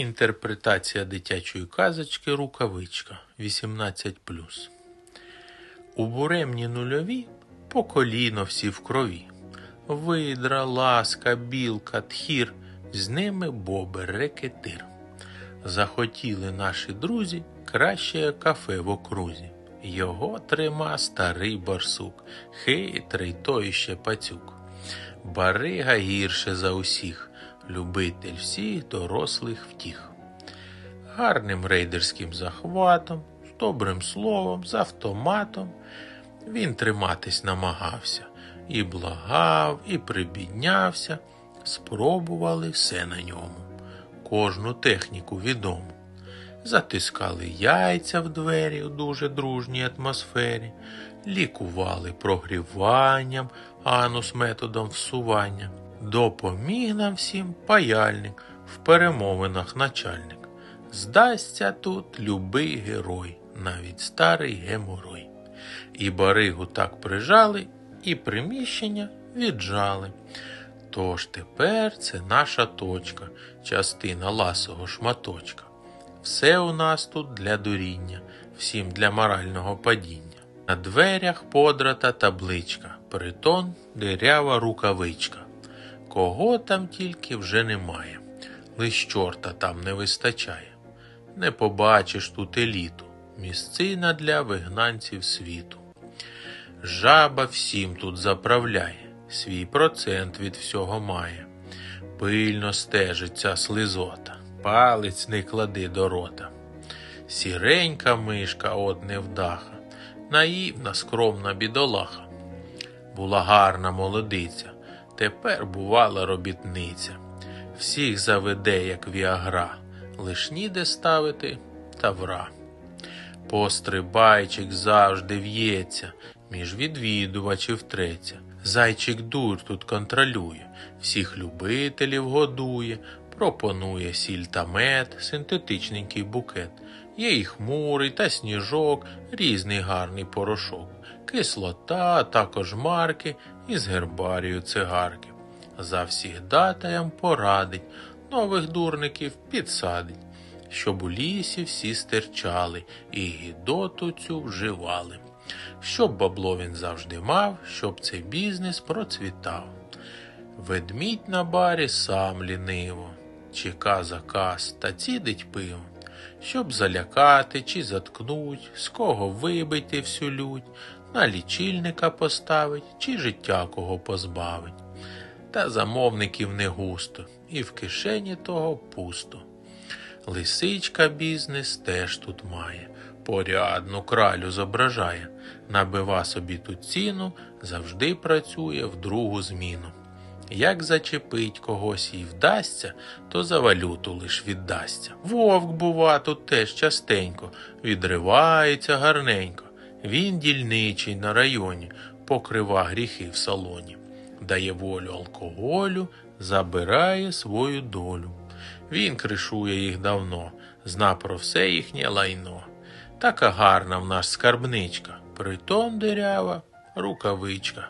Інтерпретація дитячої казочки Рукавичка 18. У буремні нульові по коліно всі в крові. Видра, ласка, білка, тхір, з ними бобер, рекетир. Захотіли наші друзі краще кафе в окрузі. Його трима старий барсук, хитрий той ще пацюк. Барига гірше за усіх, любитель всіх дорослих втіх. Гарним рейдерським захватом, з добрим словом, з автоматом він триматись намагався, і благав, і прибіднявся, спробували все на ньому, кожну техніку відому. Затискали яйця в двері у дуже дружній атмосфері, лікували прогріванням, анус методом всування. Допоміг нам всім паяльник в перемовинах начальник. Здасться тут любий герой, навіть старий геморой. І баригу так прижали, і приміщення віджали. Тож тепер це наша точка, частина ласого шматочка. Все у нас тут для дуріння, всім для морального падіння. На дверях подрата табличка, притон дирява рукавичка. Кого там тільки вже немає, лиш чорта там не вистачає. Не побачиш тут еліту, місцина для вигнанців світу. Жаба всім тут заправляє, свій процент від всього має. Пильно стежить ця слизота, палець не клади до рота. Сіренька мишка от невдаха, наївна, скромна бідолаха. Була гарна молодиця, тепер бувала робітниця. Всіх заведе, як віагра, лиш ніде ставити тавра. Пострибайчик завжди в'ється, між відвідувачів треться. Зайчик дур тут контролює, всіх любителів годує, пропонує сіль та мед, синтетичненький букет. Є і хмурий та сніжок, різний гарний порошок, кислота, також марки із гербарію цигарки. Завсігдатаям порадить, нових дурників підсадить, щоб у лісі всі стирчали і гідоту цю вживали. Щоб бабло він завжди мав, щоб цей бізнес процвітав. Ведмідь на барі сам ліниво, чека заказ та цідить пиво, щоб залякати чи заткнуть, з кого вибити всю лють, на лічильника поставить, чи життя кого позбавить. Та замовників не густо, і в кишені того пусто. Лисичка бізнес теж тут має, порядну кралю зображає, набива собі тут ціну, завжди працює в другу зміну. Як зачепить когось їй вдасться, то за валюту лиш віддасться. Вовк, бува, тут теж частенько, відривається гарненько. Він дільничий на районі, покрива гріхи в салоні, дає волю алкоголю, забирає свою долю. Він кришує їх давно, зна про все їхнє лайно. Така гарна в нас скарбничка, притом дирява рукавичка.